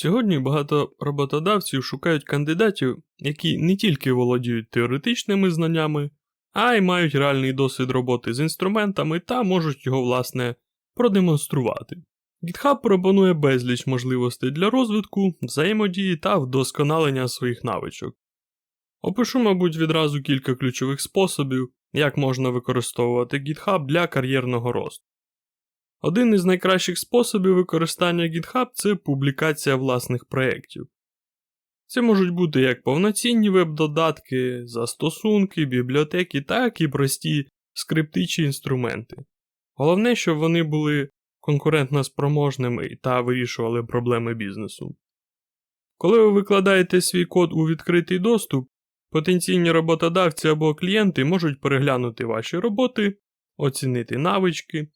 Сьогодні багато роботодавців шукають кандидатів, які не тільки володіють теоретичними знаннями, а й мають реальний досвід роботи з інструментами та можуть його, власне, продемонструвати. GitHub пропонує безліч можливостей для розвитку, взаємодії та вдосконалення своїх навичок. Опишу, мабуть, відразу кілька ключових способів, як можна використовувати GitHub для кар'єрного росту. Один із найкращих способів використання GitHub це публікація власних проєктів. Це можуть бути як повноцінні веб-додатки, застосунки, бібліотеки, так і прості скрипти чи інструменти. Головне, щоб вони були конкурентно спроможними та вирішували проблеми бізнесу. Коли ви викладаєте свій код у відкритий доступ, потенційні роботодавці або клієнти можуть переглянути ваші роботи, оцінити навички.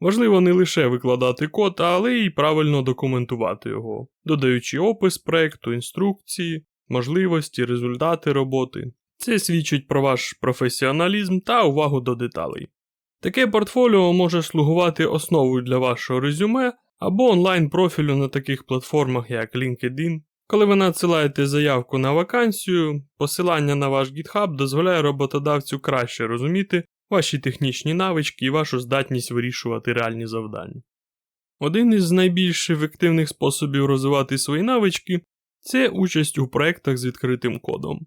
Важливо не лише викладати код, але й правильно документувати його, додаючи опис проекту, інструкції, можливості, результати роботи. Це свідчить про ваш професіоналізм та увагу до деталей. Таке портфоліо може слугувати основою для вашого резюме або онлайн-профілю на таких платформах, як LinkedIn. Коли ви надсилаєте заявку на вакансію, посилання на ваш GitHub дозволяє роботодавцю краще розуміти ваші технічні навички і вашу здатність вирішувати реальні завдання. Один із найбільш ефективних способів розвивати свої навички це участь у проєктах з відкритим кодом.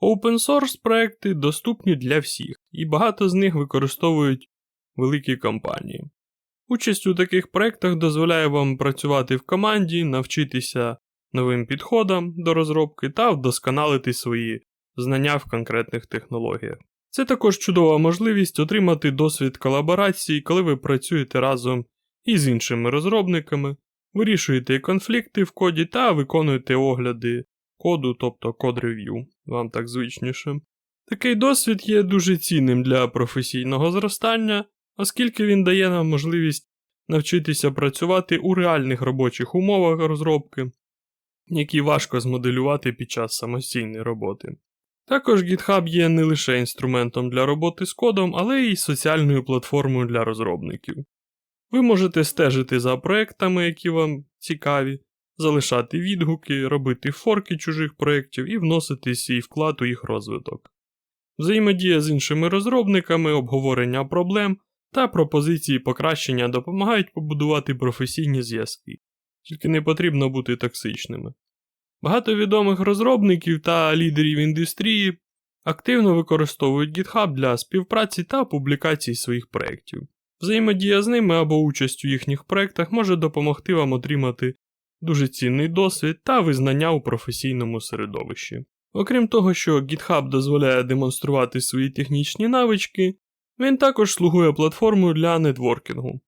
Open source проекти доступні для всіх, і багато з них використовують великі компанії. Участь у таких проєктах дозволяє вам працювати в команді, навчитися новим підходам до розробки та вдосконалити свої знання в конкретних технологіях. Це також чудова можливість отримати досвід колаборації, коли ви працюєте разом із іншими розробниками, вирішуєте конфлікти в коді та виконуєте огляди коду, тобто код рев'ю, вам так звичніше. Такий досвід є дуже цінним для професійного зростання, оскільки він дає нам можливість навчитися працювати у реальних робочих умовах розробки, які важко змоделювати під час самостійної роботи. Також GitHub є не лише інструментом для роботи з кодом, але й соціальною платформою для розробників. Ви можете стежити за проектами, які вам цікаві, залишати відгуки, робити форки чужих проєктів і вносити свій вклад у їх розвиток. Взаємодія з іншими розробниками, обговорення проблем та пропозиції покращення допомагають побудувати професійні зв'язки, тільки не потрібно бути токсичними. Багато відомих розробників та лідерів індустрії активно використовують GitHub для співпраці та публікацій своїх проєктів. Взаємодія з ними або участь у їхніх проєктах може допомогти вам отримати дуже цінний досвід та визнання у професійному середовищі. Окрім того, що GitHub дозволяє демонструвати свої технічні навички, він також слугує платформою для нетворкінгу.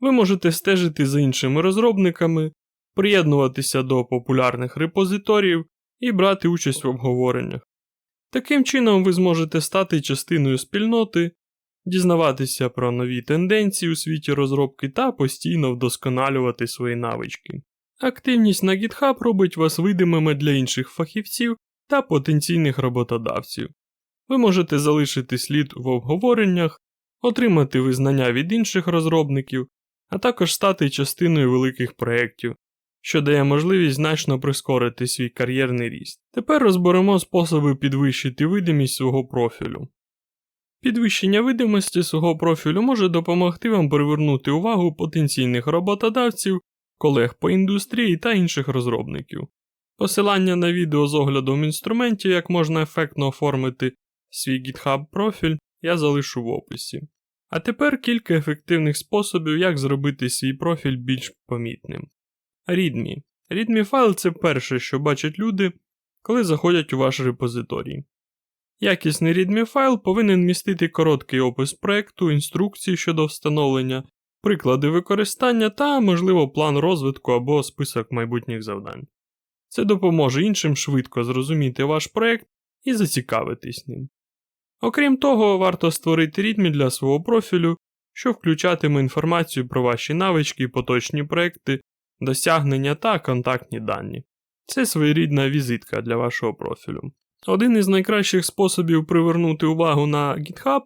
Ви можете стежити за іншими розробниками, приєднуватися до популярних репозиторіїв і брати участь в обговореннях. Таким чином ви зможете стати частиною спільноти, дізнаватися про нові тенденції у світі розробки та постійно вдосконалювати свої навички. Активність на GitHub робить вас видимими для інших фахівців та потенційних роботодавців. Ви можете залишити слід в обговореннях, отримати визнання від інших розробників, а також стати частиною великих проєктів, що дає можливість значно прискорити свій кар'єрний ріст. Тепер розберемо способи підвищити видимість свого профілю. Підвищення видимості свого профілю може допомогти вам привернути увагу потенційних роботодавців, колег по індустрії та інших розробників. Посилання на відео з оглядом інструментів, як можна ефектно оформити свій GitHub профіль, я залишу в описі. А тепер кілька ефективних способів, як зробити свій профіль більш помітним. README. README файл це перше, що бачать люди, коли заходять у ваш репозиторій. Якісний README файл повинен містити короткий опис проекту, інструкції щодо встановлення, приклади використання та, можливо, план розвитку або список майбутніх завдань. Це допоможе іншим швидко зрозуміти ваш проект і зацікавитись ним. Окрім того, варто створити README для свого профілю, що включатиме інформацію про ваші навички поточні проекти досягнення та контактні дані. Це своєрідна візитка для вашого профілю. Один із найкращих способів привернути увагу на GitHub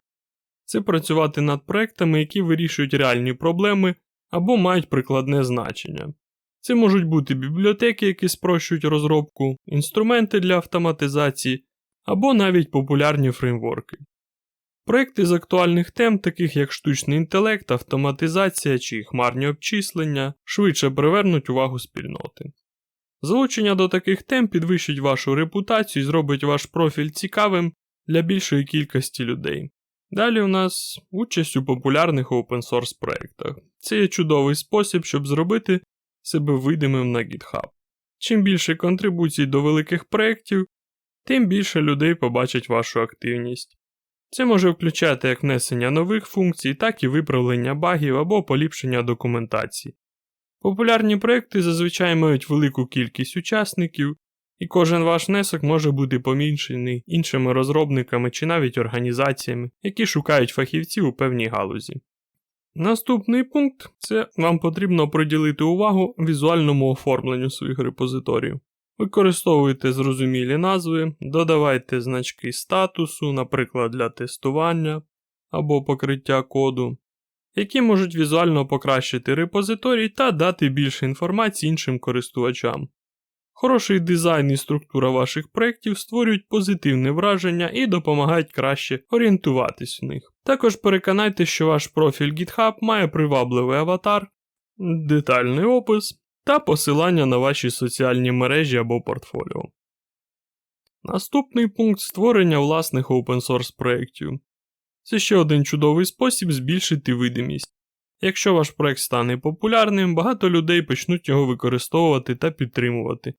це працювати над проектами, які вирішують реальні проблеми або мають прикладне значення. Це можуть бути бібліотеки, які спрощують розробку, інструменти для автоматизації або навіть популярні фреймворки. Проекти з актуальних тем, таких як штучний інтелект, автоматизація чи хмарні обчислення, швидше привернуть увагу спільноти. Залучення до таких тем підвищить вашу репутацію і зробить ваш профіль цікавим для більшої кількості людей. Далі у нас участь у популярних open source проєктах. Це є чудовий спосіб, щоб зробити себе видимим на GitHub. Чим більше контрибуцій до великих проєктів, тим більше людей побачать вашу активність. Це може включати як внесення нових функцій, так і виправлення багів або поліпшення документації. Популярні проекти зазвичай мають велику кількість учасників, і кожен ваш внесок може бути помічений іншими розробниками чи навіть організаціями, які шукають фахівців у певній галузі. Наступний пункт це вам потрібно приділити увагу візуальному оформленню своїх репозиторіїв. Використовуйте зрозумілі назви, додавайте значки статусу, наприклад, для тестування або покриття коду, які можуть візуально покращити репозиторій та дати більше інформації іншим користувачам. Хороший дизайн і структура ваших проєктів створюють позитивне враження і допомагають краще орієнтуватись в них. Також переконайте, що ваш профіль GitHub має привабливий аватар, детальний опис та посилання на ваші соціальні мережі або портфоліо. Наступний пункт створення власних open source проєктів. Це ще один чудовий спосіб збільшити видимість. Якщо ваш проект стане популярним, багато людей почнуть його використовувати та підтримувати,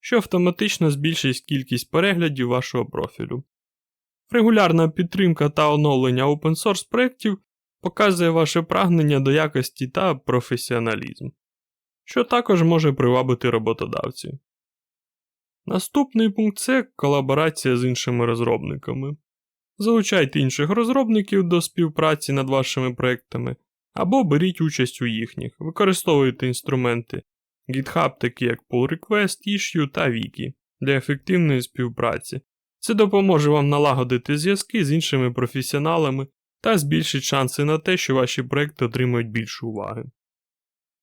що автоматично збільшить кількість переглядів вашого профілю. Регулярна підтримка та оновлення open source проєктів показує ваше прагнення до якості та професіоналізм, що також може привабити роботодавців. Наступний пункт це колаборація з іншими розробниками. Залучайте інших розробників до співпраці над вашими проектами або беріть участь у їхніх, використовуйте інструменти GitHub, такі як Pull Request, Issue та Wiki для ефективної співпраці. Це допоможе вам налагодити зв'язки з іншими професіоналами та збільшить шанси на те, що ваші проекти отримують більше уваги.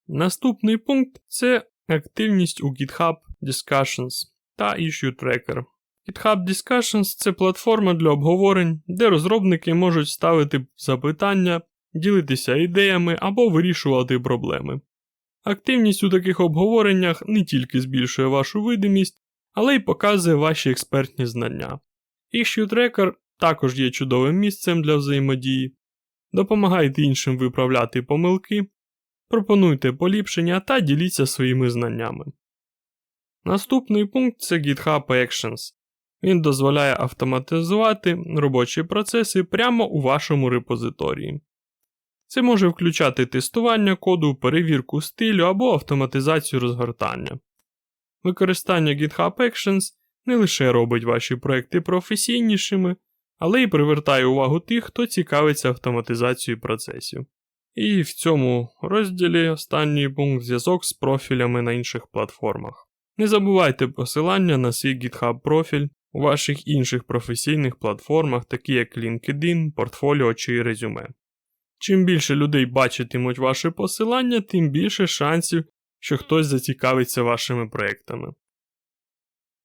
Наступний пункт це активність у GitHub Discussions та Issue Tracker. GitHub Discussions це платформа для обговорень, де розробники можуть ставити запитання, ділитися ідеями або вирішувати проблеми. Активність у таких обговореннях не тільки збільшує вашу видимість, але й показує ваші експертні знання. Issue Tracker також є чудовим місцем для взаємодії. Допомагайте іншим виправляти помилки, пропонуйте поліпшення та діліться своїми знаннями. Наступний пункт це GitHub Actions. Він дозволяє автоматизувати робочі процеси прямо у вашому репозиторії. Це може включати тестування коду, перевірку стилю або автоматизацію розгортання. Використання GitHub Actions не лише робить ваші проекти професійнішими, але й привертає увагу тих, хто цікавиться автоматизацією процесів. І в цьому розділі останній пункт зв'язок з профілями на інших платформах. Не забувайте посилання на свій GitHub профіль у ваших інших професійних платформах, такі як LinkedIn, Portfolio чи Резюме. Чим більше людей бачитимуть ваше посилання, тим більше шансів, що хтось зацікавиться вашими проектами.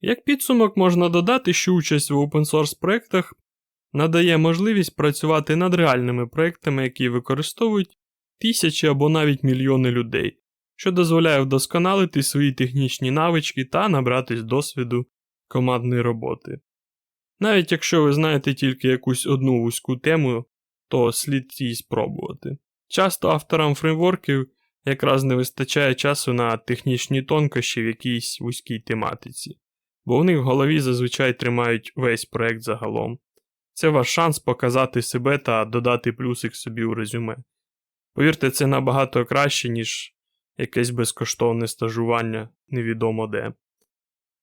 Як підсумок можна додати, що участь в open source проектах надає можливість працювати над реальними проектами, які використовують тисячі або навіть мільйони людей, що дозволяє вдосконалити свої технічні навички та набратись досвіду командної роботи. Навіть якщо ви знаєте тільки якусь одну вузьку тему, то слід її спробувати. Часто авторам фреймворків якраз не вистачає часу на технічні тонкощі в якійсь вузькій тематиці, бо в них в голові зазвичай тримають весь проект загалом. Це ваш шанс показати себе та додати плюсик собі у резюме. Повірте, це набагато краще, ніж якесь безкоштовне стажування невідомо де.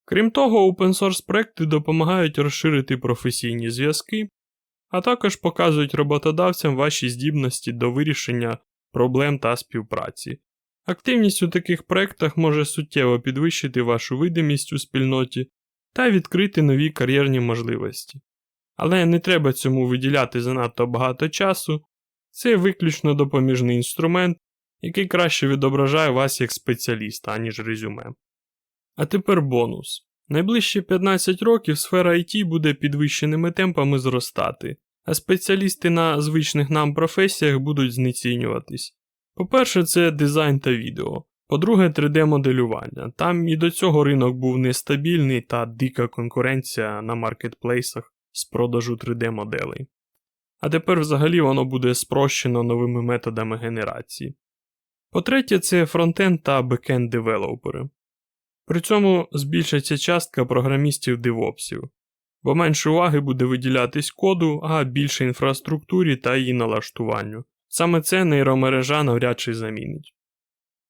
Крім того, open source проекти допомагають розширити професійні зв'язки, а також показують роботодавцям ваші здібності до вирішення проблем та співпраці. Активність у таких проектах може суттєво підвищити вашу видимість у спільноті та відкрити нові кар'єрні можливості. Але не треба цьому виділяти занадто багато часу, це виключно допоміжний інструмент, який краще відображає вас як спеціаліста, аніж резюме. А тепер бонус. Найближчі 15 років сфера IT буде підвищеними темпами зростати, а спеціалісти на звичних нам професіях будуть знецінюватись. По-перше, це дизайн та відео. По-друге, 3D-моделювання. Там і до цього ринок був нестабільний та дика конкуренція на маркетплейсах з продажу 3D-моделей. А тепер взагалі воно буде спрощено новими методами генерації. По-третє, це фронтенд та бекенд девелопери. При цьому збільшиться частка програмістів девопсів, бо менше уваги буде виділятись коду, а більше інфраструктурі та її налаштуванню. Саме це нейромережа навряд чи замінить.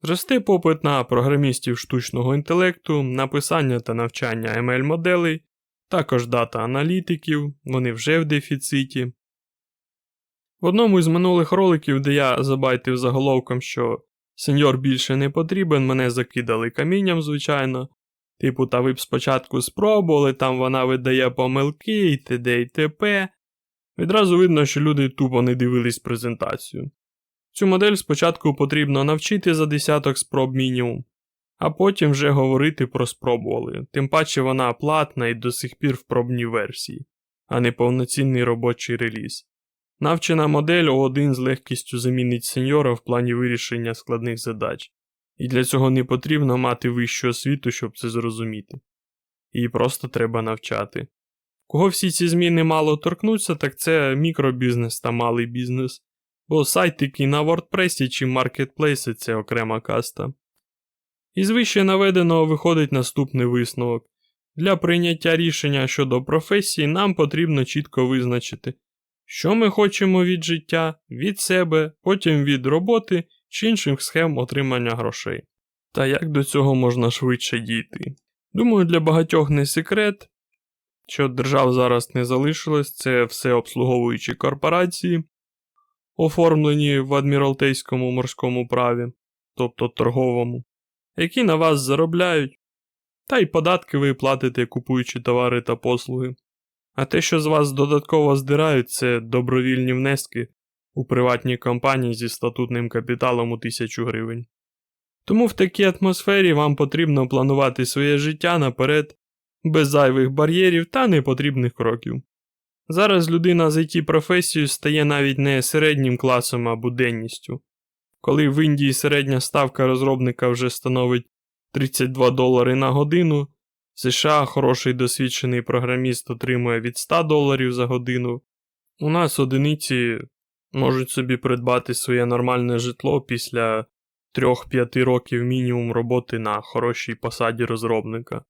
Зросте попит на програмістів штучного інтелекту, написання та навчання ML-моделей, також дата-аналітиків, вони вже в дефіциті. В одному із минулих роликів, де я забайтив заголовком, що сеньор більше не потрібен, мене закидали камінням, звичайно. Типу, та ви б спочатку спробували, там вона видає помилки і т.д. і т.п. Відразу видно, що люди тупо не дивились презентацію. Цю модель спочатку потрібно навчити за десяток спроб мінімум, а потім вже говорити про спробували, тим паче вона платна і до сих пір в пробній версії, а не повноцінний робочий реліз. Навчена модель О1 з легкістю замінить сеньора в плані вирішення складних задач, і для цього не потрібно мати вищу освіту, щоб це зрозуміти. Її просто треба навчати. Кого всі ці зміни мало торкнуться, так це мікробізнес та малий бізнес, бо сайтики на WordPress чи маркетплейси це окрема каста. Із вище наведеного виходить наступний висновок. Для прийняття рішення щодо професії нам потрібно чітко визначити, що ми хочемо від життя, від себе, потім від роботи чи інших схем отримання грошей. Та як до цього можна швидше дійти? Думаю, для багатьох не секрет, що держав зараз не залишилось, це все обслуговуючі корпорації, оформлені в адміралтейському морському праві, тобто торговому, які на вас заробляють, та й податки ви платите, купуючи товари та послуги. А те, що з вас додатково здирають, це добровільні внески у приватній компанії зі статутним капіталом у 1000 гривень. Тому в такій атмосфері вам потрібно планувати своє життя наперед, без зайвих бар'єрів та непотрібних кроків. Зараз людина з it професією стає навіть не середнім класом, а буденністю. Коли в Індії середня ставка розробника вже становить 32 долари на годину, США хороший досвідчений програміст отримує від 100 доларів за годину. У нас одиниці можуть собі придбати своє нормальне житло після 3-5 років мінімум роботи на хорошій посаді розробника,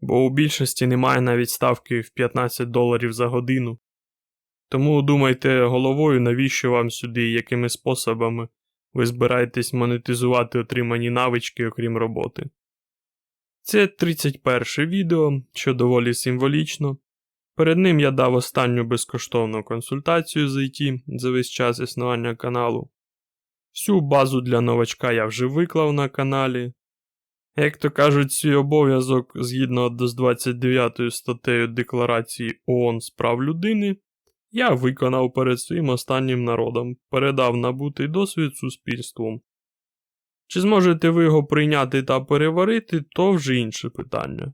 бо у більшості немає навіть ставки в 15 доларів за годину. Тому думайте головою, навіщо вам сюди і якими способами ви збираєтесь монетизувати отримані навички, окрім роботи. Це 31 відео, що доволі символічно. Перед ним я дав останню безкоштовну консультацію з IT за весь час існування каналу. Всю базу для новачка я вже виклав на каналі. Як то кажуть, свій обов'язок згідно з 29 статтею Декларації ООН з прав людини, я виконав перед своїм останнім народом, передав набутий досвід суспільству. Чи зможете ви його прийняти та переварити, то вже інше питання.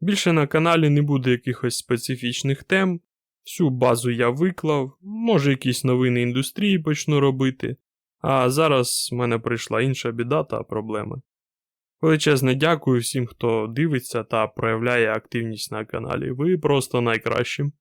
Більше на каналі не буде якихось специфічних тем, всю базу я виклав, може якісь новини індустрії почну робити, а зараз в мене прийшла інша біда та проблеми. Величезне дякую всім, хто дивиться та проявляє активність на каналі. Ви просто найкращим.